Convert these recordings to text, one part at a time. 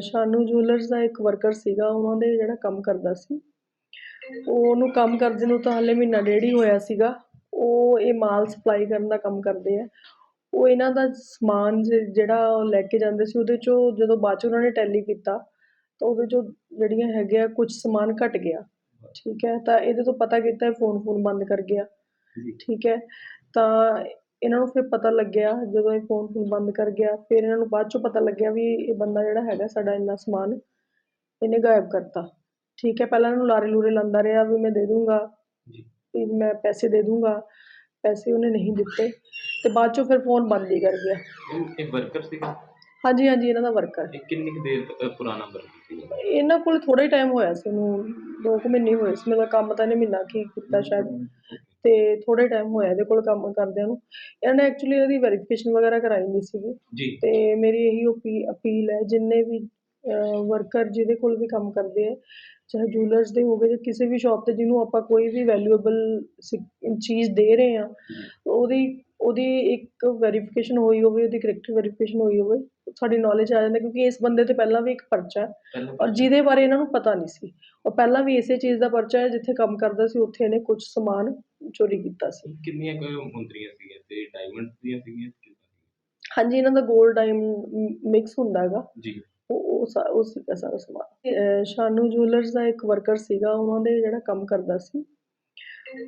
ਸ਼ਾਨੂ jewellers ਦਾ ਇੱਕ worker ਸੀਗਾ ਉਹਨਾਂ ਦੇ ਜਿਹੜਾ ਕੰਮ ਕਰਦਾ ਸੀ। ਉਹ ਉਹਨੂੰ ਕੰਮ ਕਰਦੇ ਨੂੰ ਤਾਂ ਹਾਲੇ ਮਹੀਨਾ ਡੇਢ ਹੀ ਹੋਇਆ ਸੀਗਾ। ਉਹ ਇਹ ਮਾਲ ਸਪਲਾਈ ਕਰਨ ਦਾ ਕੰਮ ਕਰਦੇ ਆ। ਉਹ ਇਹਨਾਂ ਦਾ ਸਮਾਨ ਜਿਹੜਾ ਉਹ ਲੈ ਕੇ ਜਾਂਦੇ ਸੀ ਉਹਦੇ ਚੋਂ ਜਦੋਂ ਬਾਅਦ ਚ ਉਹਨਾਂ ਨੇ ਟੈਲੀ ਕੀਤਾ ਤਾਂ ਉਹਦੇ ਚੋਂ ਜਿਹੜੀਆਂ ਹੈਗੇ ਆ ਕੁਝ ਸਮਾਨ ਘਟ ਗਿਆ। ਠੀਕ ਹੈ ਤਾਂ ਇਹਦੇ ਤੋਂ ਪਤਾ ਕੀਤਾ ਫੋਨ ਫੋਨ ਬੰਦ ਕਰ ਗਿਆ। ਠੀਕ ਹੈ ਤਾਂ ਇਹਨਾਂ ਨੂੰ ਫਿਰ ਪਤਾ ਲੱਗਿਆ ਜਦੋਂ ਇਹ ਫੋਨ ਫੋਨ ਬੰਦ ਕਰ ਗਿਆ ਫਿਰ ਇਹਨਾਂ ਨੂੰ ਬਾਅਦ ਚੋਂ ਪਤਾ ਲੱਗਿਆ ਵੀ ਇਹ ਬੰਦਾ ਜਿਹੜਾ ਹੈਗਾ ਸਾਡਾ ਇੰਨਾ ਸਮਾਨ ਇਹਨੇ ਗਾਇਬ ਕਰਤਾ। ਠੀਕ ਹੈ ਪਹਿਲਾਂ ਇਹਨੂੰ ਲਾਰੇ ਲੂਰੇ ਲਾਉਂਦਾ ਰਿਹਾ ਵੀ ਮੈਂ ਦੇ ਦੂੰਗਾ ਜੀ। ਮੈਂ ਪੈਸੇ ਦੇ ਦੂੰਗਾ ਪੈਸੇ ਉਹਨੇ ਨਹੀਂ ਦਿੱਤੇ ਤੇ ਬਾਅਦ ਚੋਂ ਫਿਰ ਫੋਨ ਬੰਦ ਹੀ ਕਰ ਗਿਆ। ਇਹ ਇਹ ਵਰਕਰ ਸੀਗਾ? ਹਾਂਜੀ ਹਾਂਜੀ ਇਹਨਾਂ ਦਾ ਵਰਕਰ ਇਹ ਕਿੰਨੀ ਕੁ ਦੇਰ ਤ- ਅ, ਪੁਰਾਣਾ ਵਰਕਰ ਸੀਗਾ ਇਹਨਾਂ ਕੋਲ ਥੋੜਾ ਹੀ ਟਾਈਮ ਹੋਇਆ ਸੀ ਦੋ ਕੁ ਮਹੀਨੇ ਹੋਏ ਸੀ। ਮੇਰਾ ਕੰਮ ਤਾਂ ਇਹਨੇ ਮਹੀਨਾ ਕੀ ਕੀਤਾ ਸ਼ਾਇਦ। ਤੇ ਥੋੜਾ ਟਾਈਮ ਹੋਇਆ ਇਹਦੇ ਕੋਲ ਕੰਮ ਕਰਦਿਆਂ ਨੂੰ। ਇਹਨਾਂ ਨੇ ਐਕਚੁਅਲੀ ਇਹਦੀ ਵੈਰੀਫਿਕੇਸ਼ਨ ਵਗੈਰਾ ਕਰਾਈ ਨਹੀਂ ਸੀਗੀ। ਤੇ ਮੇਰੀ ਇਹੀ ਅਪੀ ਅਪੀਲ ਹੈ ਜਿੰਨੇ ਵੀ ਵਰਕਰ ਜਿਹਦੇ ਕੋਲ ਵੀ ਕੰਮ ਕਰਦੇ ਆ ਚਾਹੇ ਜੂਲਰਸ ਦੇ ਹੋਵੇ ਜਾਂ ਕਿਸੇ ਵੀ ਸ਼ਾਪ ਤੇ ਜਿਹਨੂੰ ਆਪਾਂ ਕੋਈ ਵੀ ਵੈਲਿਊਏਬਲ ਚੀਜ਼ ਦੇ ਰਹੇ ਆ ਉਹਦੀ ਉਹਦੀ ਇੱਕ ਵੈਰੀਫਿਕੇਸ਼ਨ ਹੋਈ ਹੋਵੇ ਉਹਦੀ ਕਰੈਕਟ ਵੈਰੀਫਿਕੇਸ਼ਨ ਹੋਈ ਹੋਵੇ ਸਾਡੀ ਨੌਲੇਜ ਆ ਜਾਂਦਾ ਕਿਉਂਕਿ ਇਸ ਬੰਦੇ ਤੇ ਪਹਿਲਾਂ ਵੀ ਇੱਕ ਪਰਚਾ ਹੈ। ਔਰ ਜਿਹਦੇ ਬਾਰੇ ਇਹਨਾਂ ਨੂੰ ਪਤਾ ਨਹੀਂ ਸੀ। ਉਹ ਪਹਿਲਾਂ ਵੀ ਇਸੇ ਚੀਜ਼ ਦਾ ਪਰਚਾ ਹੈ ਜਿੱਥੇ ਕੰਮ ਕਰਦਾ ਸੀ ਉੱਥੇ ਇਹਨੇ ਕੁਝ ਸਮਾਨ ਚੋਰੀ ਕੀਤਾ ਸੀ। ਕਿੰਨੀਆਂ ਕੁ ਮੁੰਦਰੀਆਂ ਸੀਗੀਆਂ ਤੇ ਡਾਇਮੰਡ ਦੀਆਂ ਸੀਗੀਆਂ ਕਿੱਦਾਂ ਸੀਗੀਆਂ? ਹਾਂਜੀ ਇਹਨਾਂ ਦਾ 골ਡ ਡਾਇਮੰਡ ਮਿਕਸ ਹੁੰਦਾ ਹੈਗਾ। ਜੀ। ਉਹ ਉਹ ਸਾ- ਉਹ ਸੀਗਾ ਸਾਰਾ ਸਮਾਨ। ਅਹ ਸ਼ਾਨੂ ਜੁਐਲਰਸ ਦਾ ਇੱਕ ਵਰਕਰ ਸੀਗਾ ਉਹਨਾਂ ਦੇ ਜਿਹੜਾ ਕੰਮ ਕਰਦਾ ਸੀ।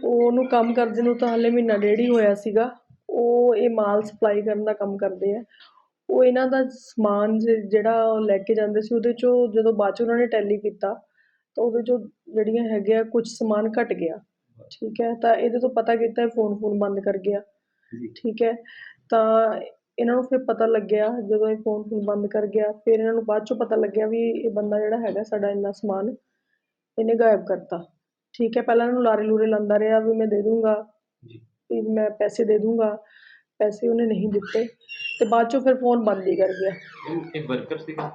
ਉਹ ਉਹਨੂੰ ਕੰਮ ਕਰਦੇ ਨੂੰ ਤਾਂ ਹਾਲੇ ਮਹੀਨਾ ਡੇਢ ਹੀ ਹੋਇਆ ਸੀਗਾ। ਉਹ ਇਹ ਮਾਲ ਸਪਲਾਈ ਕਰਨ ਦਾ ਕੰਮ ਕਰਦੇ ਆ। ਉਹ ਇਹਨਾਂ ਦਾ ਸਮਾਨ ਜ- ਜਿਹੜਾ ਉਹ ਲੈ ਕੇ ਜਾਂਦੇ ਸੀ ਉਹਦੇ ਚੋਂ ਜਦੋਂ ਬਾਅਦ ਚ ਉਹਨਾਂ ਨੇ ਟੈਲੀ ਕੀਤਾ ਤਾਂ ਉਹਦੇ ਚੋਂ ਜਿਹੜੀਆਂ ਹੈਗੇ ਆ ਕੁਝ ਸਮਾਨ ਘਟ ਗਿਆ। ਠੀਕ ਹੈ ਤਾਂ ਇਹਦੇ ਤੋਂ ਪਤਾ ਕੀਤਾ ਫੋਨ ਫੋਨ ਬੰਦ ਕਰ ਗਿਆ। ਜੀ। ਠੀਕ ਹੈ ਤਾਂ ਇਹਨਾਂ ਨੂੰ ਫਿਰ ਪਤਾ ਲੱਗਿਆ ਜਦੋਂ ਇਹ ਫੋਨ ਫੋਨ ਬੰਦ ਕਰ ਗਿਆ ਫਿਰ ਇਹਨਾਂ ਨੂੰ ਬਾਅਦ ਚੋਂ ਪਤਾ ਲੱਗਿਆ ਵੀ ਇਹ ਬੰਦਾ ਜਿਹੜਾ ਹੈਗਾ ਸਾਡਾ ਇੰਨਾ ਸਮਾਨ ਇਹਨੇ ਗਾਇਬ ਕਰਤਾ। ਠੀਕ ਹੈ ਪਹਿਲਾਂ ਇਹਨੂੰ ਲਾਰੇ ਲੂਰੇ ਲਾਉਂਦਾ ਰਿਹਾ ਵੀ ਮੈਂ ਦੇ ਦੂੰਗਾ ਜੀ। ਮੈਂ ਪੈਸੇ ਦੇ ਦੂੰਗਾ ਪੈਸੇ ਉਹਨੇ ਨਹੀਂ ਦਿੱਤੇ ਤੇ ਬਾਅਦ ਚੋਂ ਫਿਰ ਫੋਨ ਬੰਦ ਹੀ ਕਰ ਗਿਆ। ਇਹ ਵਰਕਰ ਸੀਗਾ?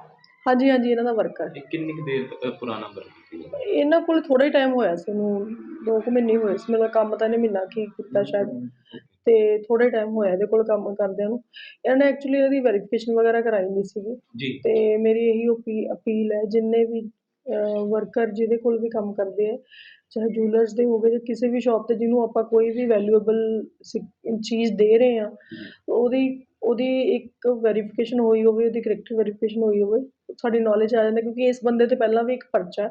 ਹਾਂਜੀ ਹਾਂਜੀ ਇਹਨਾਂ ਦਾ ਵਰਕਰ ਇਹ ਕਿੰਨੀ ਕੁ ਦੇਰ ਅ, ਪੁਰਾਣਾ ਵਰਕਰ ਸੀਗਾ ਇਹਨਾਂ ਕੋਲ ਥੋੜਾ ਹੀ ਟਾਈਮ ਹੋਇਆ ਸੀ ਇਹਨੂੰ ਦੋ ਕੁ ਮਹੀਨੇ ਹੋਏ ਸੀ। ਮੇਰਾ ਕੰਮ ਤਾਂ ਇਹਨੇ ਮਹੀਨਾ ਕੀ ਕੀਤਾ ਸ਼ਾਇਦ। ਤੇ ਥੋੜਾ ਟਾਈਮ ਹੋਇਆ ਇਹਦੇ ਕੋਲ ਕੰਮ ਕਰਦਿਆਂ ਨੂੰ। ਇਹਨਾਂ ਨੇ ਐਕਚੁਅਲੀ ਇਹਦੀ ਵੈਰੀਫਿਕੇਸ਼ਨ ਵਗੈਰਾ ਕਰਾਈ ਨਹੀਂ ਸੀਗੀ। ਜੀ। ਤੇ ਮੇਰੀ ਇਹੀ ਅਪੀ- ਅਪੀਲ ਹੈ ਜਿੰਨੇ ਵੀ ਵਰਕਰ ਜਿਹਦੇ ਕੋਲ ਵੀ ਕੰਮ ਕਰਦੇ ਆ ਚਾਹੇ ਜੂਲਰਸ ਦੇ ਹੋਵੇ ਜਾਂ ਕਿਸੇ ਵੀ ਸ਼ਾਪ ਤੇ ਜਿਹਨੂੰ ਆਪਾਂ ਕੋਈ ਵੀ ਵੈਲਿਊਏਬਲ ਚੀਜ਼ ਦੇ ਰਹੇ ਆ ਉਹਦੀ ਉਹਦੀ ਇੱਕ ਵੈਰੀਫਿਕੇਸ਼ਨ ਹੋਈ ਹੋਵੇ ਉਹਦੀ ਕਰੈਕਟ ਵੈਰੀਫਿਕੇਸ਼ਨ ਹੋਈ ਹੋਵੇ ਸਾਡੀ ਨੌਲੇਜ ਆ ਜਾਂਦਾ ਕਿਉਂਕਿ ਇਸ ਬੰਦੇ ਤੇ ਪਹਿਲਾਂ ਵੀ ਇੱਕ ਪਰਚਾ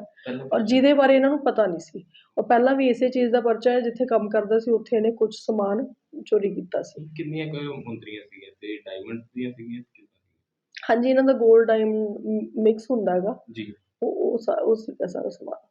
ਔਰ ਜਿਹਦੇ ਬਾਰੇ ਇਹਨਾਂ ਨੂੰ ਪਤਾ ਨਹੀਂ ਸੀ। ਉਹ ਪਹਿਲਾਂ ਵੀ ਇਸੇ ਚੀਜ਼ ਦਾ ਪਰਚਾ ਹੈ ਜਿੱਥੇ ਕੰਮ ਕਰਦਾ ਸੀ ਉੱਥੇ ਇਹਨੇ ਕੁਝ ਸਮਾਨ ਚੋਰੀ ਕੀਤਾ ਸੀ। ਕਿੰਨੀਆਂ ਕੁ ਮੁੰਦਰੀਆਂ ਸੀਗੀਆਂ ਤੇ ਡਾਇਮੰਡ ਦੀਆਂ ਸੀਗੀਆਂ? ਹਾਂਜੀ ਇਹਨਾਂ ਦਾ 골ਡ ਡਾਇਮੰਡ ਮਿਕਸ ਹੁੰਦਾ ਹੈਗਾ। ਜੀ। ਉਹ ਉਹ ਸਾ- ਸੀਗਾ ਸਾਰਾ ਸਮਾਨ।